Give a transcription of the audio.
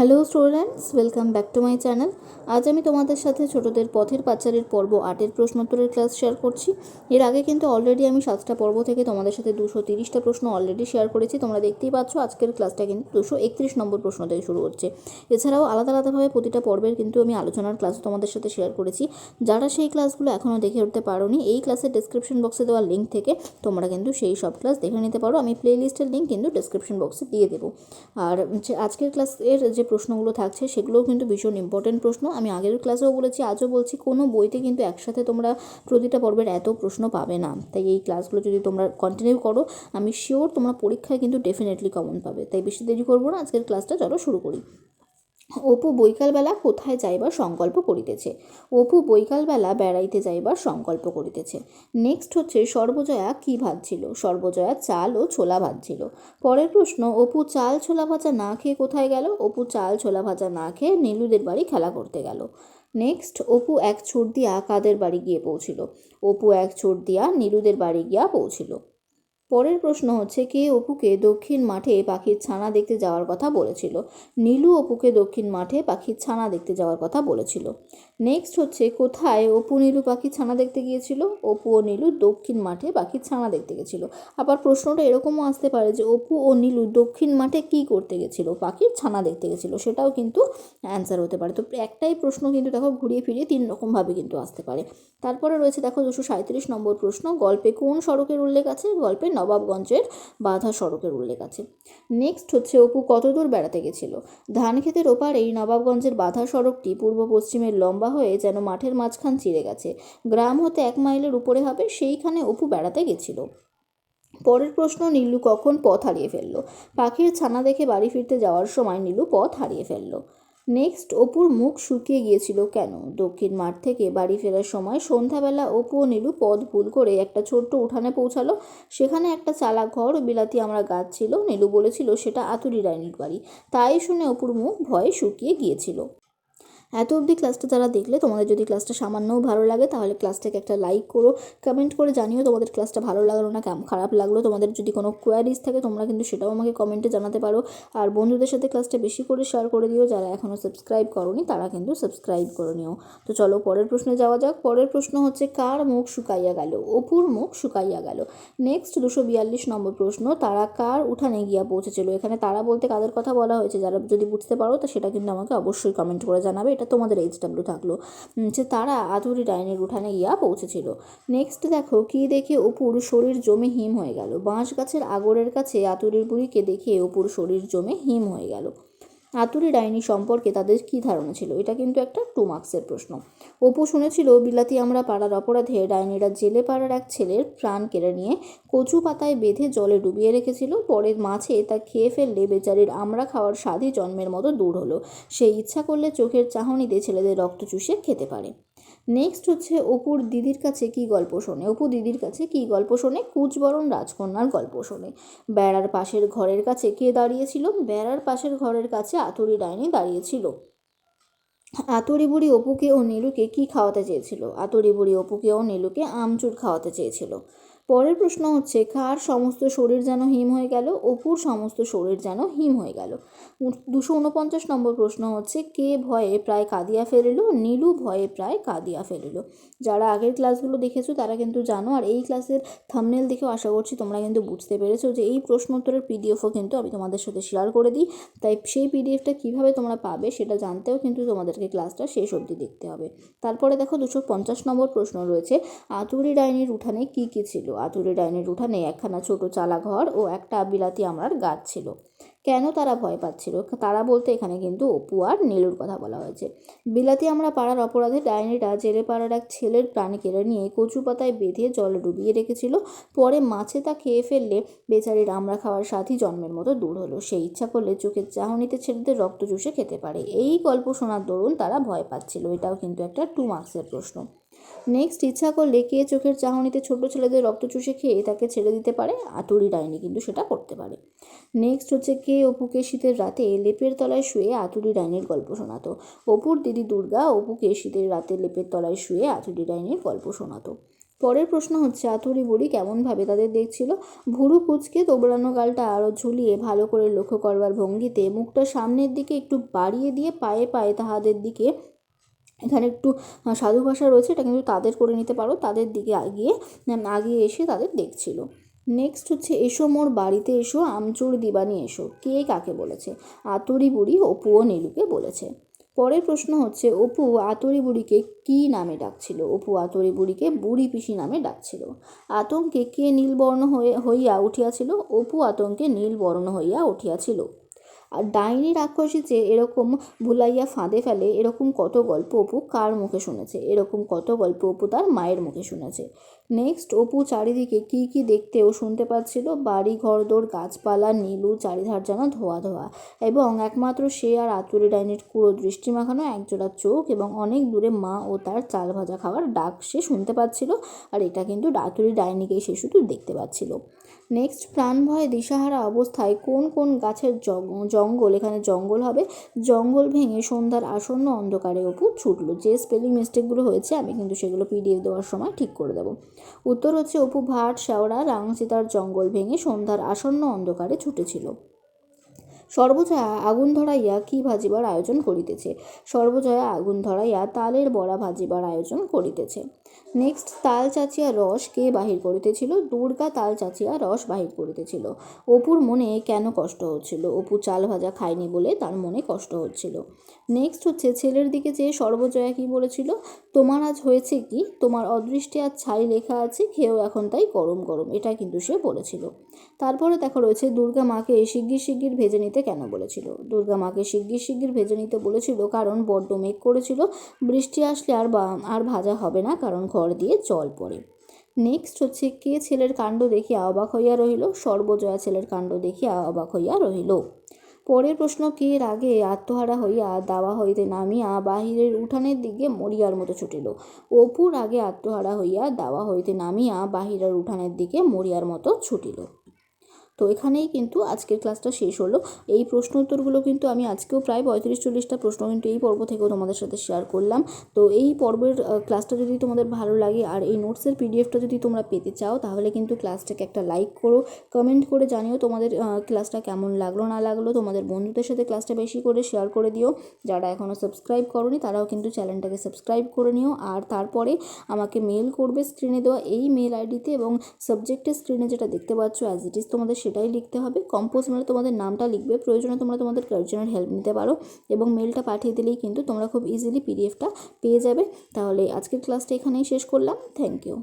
Hello students welcome back to my channel আজ আমি তোমাদের সাথে ছোটদের পথের পাচারের পর্ব আটের প্রশ্নোত্তরের ক্লাস শেয়ার করছি। এর আগে কিন্তু অলরেডি আমি সাতটা পর্ব থেকে তোমাদের সাথে দুশো তিরিশটা প্রশ্ন অলরেডি শেয়ার করেছি। তোমরা দেখতেই পাচ্ছ আজকের ক্লাসটা কিন্তু দুশো একত্রিশ নম্বর প্রশ্ন থেকে শুরু হচ্ছে। এছাড়াও আলাদা আলাদাভাবে প্রতিটা পর্বের কিন্তু আমি আলোচনার ক্লাস তোমাদের সাথে শেয়ার করেছি। যারা সেই ক্লাসগুলো এখনও দেখে উঠতে পারোনি, এই ক্লাসের ডিসক্রিপশন বক্সে দেওয়া লিঙ্ক থেকে তোমরা কিন্তু সেই সব ক্লাস দেখে নিতে পারো। আমি প্লে লিস্টের লিঙ্ক কিন্তু ডিসক্রিপশন বক্সে দিয়ে দেবো। আর আজকের ক্লাসের যে প্রশ্নগুলো থাকছে, সেগুলোও কিন্তু ভীষণ ইম্পর্টেন্ট প্রশ্ন। আমি আগের ক্লাসেও বলেছি, আজও বলছি, কোনো বইতে কিন্তু একসাথে তোমরা প্রতিটা পর্বের এত প্রশ্ন পাবে না। তাই এই ক্লাসগুলো যদি তোমরা কন্টিনিউ করো, আমি শিওর তোমরা পরীক্ষায় কিন্তু ডেফিনেটলি কমন পাবে। তাই বেশি দেরি করব না, আজকের ক্লাসটা চলো শুরু করি। অপু বৈকালবেলা কোথায় যাইবার সংকল্প করিতেছে। অপু বৈকালবেলা বেড়াইতে যাইবার সংকল্প করিতেছে। নেক্সট হচ্ছে সর্বজয়া কী ভাজছিল সর্বজয়া চাল ও ছোলা ভাজছিল। পরের প্রশ্ন, অপু চাল ছোলা ভাজা না খেয়ে কোথায় গেল? অপু চাল ছোলা ভাজা না খেয়ে নীলুদের বাড়ি খেলা করতে গেল। নেক্সট অপু এক ছোট দিয়া কাদের বাড়ি গিয়ে পৌঁছিল? অপু এক ছোট দিয়া নীলুদের বাড়ি গিয়া পৌঁছিল। পরের প্রশ্ন হচ্ছে, কে অপুকে দক্ষিণ মাঠে পাখির ছানা দেখতে যাওয়ার কথা বলেছিল? নীলু অপুকে দক্ষিণ মাঠে পাখির ছানা দেখতে যাওয়ার কথা বলেছিল। নেক্সট হচ্ছে, কোথায় অপু নীলু পাখির ছানা দেখতে গিয়েছিল? অপু ও নীলু দক্ষিণ মাঠে পাখির ছানা দেখতে গেছিল। আবার প্রশ্নটা এরকমও আসতে পারে যে, অপু ও নীলু দক্ষিণ মাঠে কি করতে গেছিল? পাখির ছানা দেখতে গেছিল। সেটাও কিন্তু অ্যান্সার হতে পারে। তো একটাই প্রশ্ন কিন্তু দেখো, ঘুরিয়ে ফিরিয়ে তিন রকমভাবে কিন্তু আসতে পারে। তারপরে রয়েছে, দেখো, দুশো সাঁত্রিশ নম্বর প্রশ্ন। গল্পে কোন সড়কের উল্লেখ আছে? গল্পে নবাবগঞ্জের বাধা সড়কের উল্লেখ আছে। নেক্সট হচ্ছে, অপু কতদূর বেড়াতে গেছিল? ধান ক্ষেতের ওপারেই নবাবগঞ্জের বাধা সড়কটি পূর্ব পশ্চিমের লম্বা হয়ে যেন মাঠের মাঝখান চিরে গেছে। গ্রাম হতে এক মাইলের উপরে হবে, সেইখানে অপু বেড়াতে গেছিল। পরের প্রশ্ন, নীলু কখন পথ হারিয়ে ফেলল? পাখির ছানা দেখে বাড়ি ফিরতে যাওয়ার সময় নীলু পথ হারিয়ে ফেলল। নেক্সট অপুর মুখ শুকিয়ে গিয়েছিল কেন? দক্ষিণ মাঠ থেকে বাড়ি ফেরার সময় সন্ধ্যাবেলা অপু ও নীলু পদ ভুল করে একটা ছোট্ট উঠানে পৌঁছালো। সেখানে একটা চালা ঘর ও বিলাতি আমরা গাছ ছিল নীলু বলেছিল, সেটা আতুরি রানীর বাড়ি। তাই শুনে অপুর মুখ ভয়ে শুকিয়ে গিয়েছিল। এত অবধি ক্লাসটা যারা দেখলে, তোমাদের যদি ক্লাসটা সামান্যও ভালো লাগে, তাহলে ক্লাসটাকে একটা লাইক করো কমেন্ট করে জানিও তোমাদের ক্লাসটা ভালো লাগল না কেমন খারাপ লাগল। তোমাদের যদি কোনো কোয়ারিজ থাকে, তোমরা কিন্তু সেটাও আমাকে কমেন্টে জানাতে পারো। আর বন্ধুদের সাথে ক্লাসটা বেশি করে শেয়ার করে দিও, যারা এখনও সাবস্ক্রাইব করনি, তারা কিন্তু সাবস্ক্রাইব করে নিও। তো চলো, পরের প্রশ্নে যাওয়া যাক। পরের প্রশ্ন হচ্ছে, কার মুখ শুকাইয়া গেল? অপুর মুখ শুকাইয়া গেল। নেক্সট দুশো বিয়াল্লিশ নম্বর প্রশ্ন, তারা কার উঠানে গিয়া পৌঁছেছিল? এখানে তারা বলতে কাদের কথা বলা হয়েছে? যারা যদি বুঝতে পারো, তো সেটা কিন্তু আমাকে অবশ্যই কমেন্ট করে জানাবে। এটা তোমাদের এইচ ডাব্লিউ থাকল। যে তারা আধুরি ডাইনের উঠানে গিয়া পৌঁছেছিল। নেক্সট দেখো, কি দেখে অপুর শরীর জমে হিম হয়ে গেল। বাঁশ গাছের আগরের কাছে আতুরির বুড়িকে দেখে অপুর শরীর জমে হিম হয়ে গেল। আতুরি ডাইনি সম্পর্কে তাদের কি ধারণা ছিল? এটা কিন্তু একটা টু মার্কসের প্রশ্ন। অপু শুনেছিল, বিলাতি আমরা পাড়ার অপরাধে ডাইনিরা জেলে পাড়ার এক ছেলের প্রাণ কেড়ে নিয়ে কচু পাতায় বেঁধে জলে ডুবিয়ে রেখেছিল। পরের মাছে তা খেয়ে ফেললে বেচারির আমরা খাওয়ার স্বাদই জন্মের মতো দূর হলো। সে ইচ্ছা করলে চোখের চাহনিতে ছেলেদের রক্ত চুষে খেতে পারে। নেক্সট হচ্ছে অপুর দিদির কাছে কি গল্প শোনে? অপু দিদির কাছে কি গল্প শোনে? কুচবরণ রাজকন্যার গল্প শোনে। বেড়ার পাশের ঘরের কাছে কে দাঁড়িয়েছিল? বেড়ার পাশের ঘরের কাছে আতুরি ডাইনি দাঁড়িয়েছিল। আতুরি বুড়ি অপুকে ও নীলুকে কি খাওয়াতে চেয়েছিল? আতুরি বুড়ি অপুকে ও নীলুকে আমচুর খাওয়াতে চেয়েছিল। পরের প্রশ্ন হচ্ছে, কার সমস্ত শরীর যেন হিম হয়ে গেল? অপুর সমস্ত শরীর যেন হিম হয়ে গেল। দুশো উনপঞ্চাশ নম্বর প্রশ্ন হচ্ছে, কে ভয়ে প্রায় কাঁদিয়া ফেলিল? নীলু ভয়ে প্রায় কাঁদিয়া ফেলিল। যারা আগের ক্লাসগুলো দেখেছ, তারা কিন্তু জানো, আর এই ক্লাসের থামনেল দেখেও আশা করছি তোমরা কিন্তু বুঝতে পেরেছ যে এই প্রশ্ন উত্তরের পিডিএফও কিন্তু আমি তোমাদের সাথে শেয়ার করে দিই। তাই সেই পিডিএফটা কীভাবে তোমরা পাবে সেটা জানতেও কিন্তু তোমাদেরকে ক্লাসটা শেষ অবধি দেখতে হবে। তারপরে দেখো দুশো পঞ্চাশ নম্বর প্রশ্ন রয়েছে, আতুরি ডাইনির উঠানে কী কী ছিল? আতুরি ডাইনির উঠানে একখানা ছোট চালা ঘর ও একটা বিলাতি আমরার গাছ ছিল। কেন তারা ভয় পাচ্ছিল? তারা বলতে এখানে কিন্তু অপু আর নীলুর কথা বলা হয়েছে। বিলাতি আমরা পাড়ার অপরাধে ডাইনিটা জেলে পাড়ার এক ছেলের প্রাণ কেড়ে নিয়ে কচু পাতায় বেঁধে জলে ডুবিয়ে রেখেছিল। পরে মাছে তা খেয়ে ফেললে বেচারির আমরা খাওয়ার সাথী জন্মের মতো দূর হলো। সেই ইচ্ছা করলে চোখের চাহনিতে ছেলেদের রক্ত চুষে খেতে পারে। এই গল্প শোনার দরুন তারা ভয় পাচ্ছিল। এটাও কিন্তু একটা টু মার্কসের প্রশ্ন। নেক্সট ইচ্ছা করলে কে চোখের চাহনিতে ছোট ছেলেদের রক্ত চুষে খেয়ে তাকে ছেড়ে দিতে পারে? আতুরি ডাইনি কিন্তু সেটা করতে পারে। নেক্সট হচ্ছে কে অপুকে শীতের রাতে লেপের তলায় শুয়ে আতুরি ডাইনির গল্প শোনাতো? অপুর দিদি দুর্গা অপুকে শীতের রাতে লেপের তলায় শুয়ে আতুরি ডাইনির গল্প শোনাতো। পরের প্রশ্ন হচ্ছে, আতুরি বুড়ি কেমনভাবে তাদের দেখছিল? ভুরু কুচকে তোবড়ানো গালটা আরও ঝুলিয়ে ভালো করে লক্ষ্য করবার ভঙ্গিতে মুখটা সামনের দিকে একটু বাড়িয়ে দিয়ে পায়ে পায়ে তাহাদের দিকে এখানে একটু সাধু ভাষা রয়েছে, এটা কিন্তু তাদের করে নিতে পারো, তাদের দিকে আগিয়ে আগিয়ে এসে তাদের দেখছিল। নেক্সট হচ্ছে, এসো মোর বাড়িতে এসো, আমচুর দিবানি এসো। কে কাকে বলেছে? আতুরি বুড়ি অপু ও নীলুকে বলেছে। পরের প্রশ্ন হচ্ছে, অপু আতরি বুড়িকে কী নামে ডাকছিল? অপু আতরি বুড়িকে বুড়ি পিসি নামে ডাকছিল। আতঙ্কে কে নীলবর্ণ হয়ে, হইয়া উঠিয়াছিল? অপু আতঙ্কে নীলবর্ণ হইয়া উঠিয়াছিল। আর ডাইনি রাক্ষসী যে এরকম ভুলাইয়া ফাঁদে ফেলে, এরকম কত গল্প অপু কার মুখে শুনেছে? এরকম কত গল্প অপু তার মায়ের মুখে শুনেছে? নেক্সট অপু চারিদিকে কি কি দেখতে ও শুনতে পাচ্ছিল? বাড়ি, ঘরদোর, গাছপালা, নীলু, চারিধার যেন ধোয়া ধোয়া। এবং একমাত্র সে আর আতুরে ডাইনির কুড়ো দৃষ্টি মাখানো, একজোড়া চোখ এবং অনেক দূরে মা ও তার চাল ভাজা খাওয়ার ডাক সে শুনতে পাচ্ছিল। আর এটা কিন্তু আতুরি ডাইনিকেই সে শুধু দেখতে পাচ্ছিল। নেক্সট প্রাণ ভয়ে দিশাহারা অবস্থায় কোন কোন গাছের জঙ্গল, এখানে জঙ্গল হবে? জঙ্গল ভেঙে সন্ধ্যার আসন্ন অন্ধকারে অপু ছুটলো। যে স্পেলিং মিস্টেকগুলো হয়েছে, আমি কিন্তু সেগুলো পিডিএফ দেওয়ার সময় ঠিক করে দেবো। উত্তর হচ্ছে, অপু ভাট, শেওড়া রাংচিতার জঙ্গল ভেঙে সন্ধ্যার আসন্ন অন্ধকারে ছুটেছিল। সর্বজয়া আগুন ধরাইয়া কি ভাজিবার আয়োজন করিতেছে? সর্বজয়া আগুন ধরাইয়া তালের বড়া ভাজিবার আয়োজন করিতেছে। নেক্সট তাল চাচিয়া রস কে বাহির করিতেছিল? দুর্গা তাল চাচিয়া রস বাহির করিতেছিল। অপুর মনে কেন কষ্ট হচ্ছিল? অপু চাল ভাজা খায়নি বলে তার মনে কষ্ট হচ্ছিল। নেক্সট হচ্ছে, ছেলের দিকে যে সর্বজয়া কি বলেছিল? তোমার আজ হয়েছে কি? তোমার অদৃষ্টে আজ ছাই লেখা আছে, খেয়েও এখন তাই গরম গরম। এটা কিন্তু সে বলেছিল। তারপরে দেখো রয়েছে, দুর্গা মাকে শিগগির শিগগির ভেজে নিতে কেন বলেছিল? দুর্গা মাকে শিগগির শিগগির ভেজে নিতে বলেছিল কারণ বড্ড মেঘ করেছিল। বৃষ্টি আসলে আর আর ভাজা হবে না কারণ ঘর দিয়ে জল পড়ে। নেক্সট হচ্ছে, কে ছেলের কাণ্ড দেখে অবাক হইয়া রহিল? সর্বজয়া ছেলের কাণ্ড দেখিয়া অবাক হইয়া রহিল। পরের প্রশ্ন, কে আগে আত্মহারা হইয়া দাওয়া হইতে নামিয়া বাহিরের উঠানের দিকে মরিয়ার মতো ছুটিল? অপুর আগে আত্মহারা হইয়া দাওয়া হইতে নামিয়া বাহিরের উঠানের দিকে মরিয়ার মতো ছুটিল। তো এখানেই কিন্তু আজকের ক্লাসটা শেষ হলো। এই প্রশ্ন উত্তরগুলো কিন্তু আমি আজকেও প্রায় পঁয়ত্রিশ চল্লিশটা প্রশ্ন কিন্তু এই পর্ব থেকেও তোমাদের সাথে শেয়ার করলাম। তো এই পর্বের ক্লাসটা যদি তোমাদের ভালো লাগে আর এই নোটসের পিডিএফটা যদি তোমরা পেতে চাও, তাহলে কিন্তু ক্লাসটাকে একটা লাইক করো কমেন্ট করে জানিও তোমাদের ক্লাসটা কেমন লাগল, না লাগল, তোমাদের বন্ধুদের সাথে ক্লাসটা বেশি করে শেয়ার করে দিও। যারা এখনও সাবস্ক্রাইব করনি, তারাও কিন্তু চ্যানেলটাকে সাবস্ক্রাইব করে নিও। আর তারপরে আমাকে মেল করবে স্ক্রিনে দেওয়া এই মেল আইডিতে এবং সাবজেক্টের স্ক্রিনে যেটা দেখতে পাচ্ছ অ্যাজ ইট ইজ তোমাদের সেটাই লিখতে হবে। কম্পোজ মানে তোমাদের নামটা লিখবে। প্রয়োজনে তোমরা তোমাদের গার্জেনের হেল্প নিতে পারো এবং মেলটা পাঠিয়ে দিলেই কিন্তু তোমরা খুব ইজিলি পিডিএফটা পেয়ে যাবে। তাহলে আজকের ক্লাসটা এখানেই শেষ করলাম। Thank you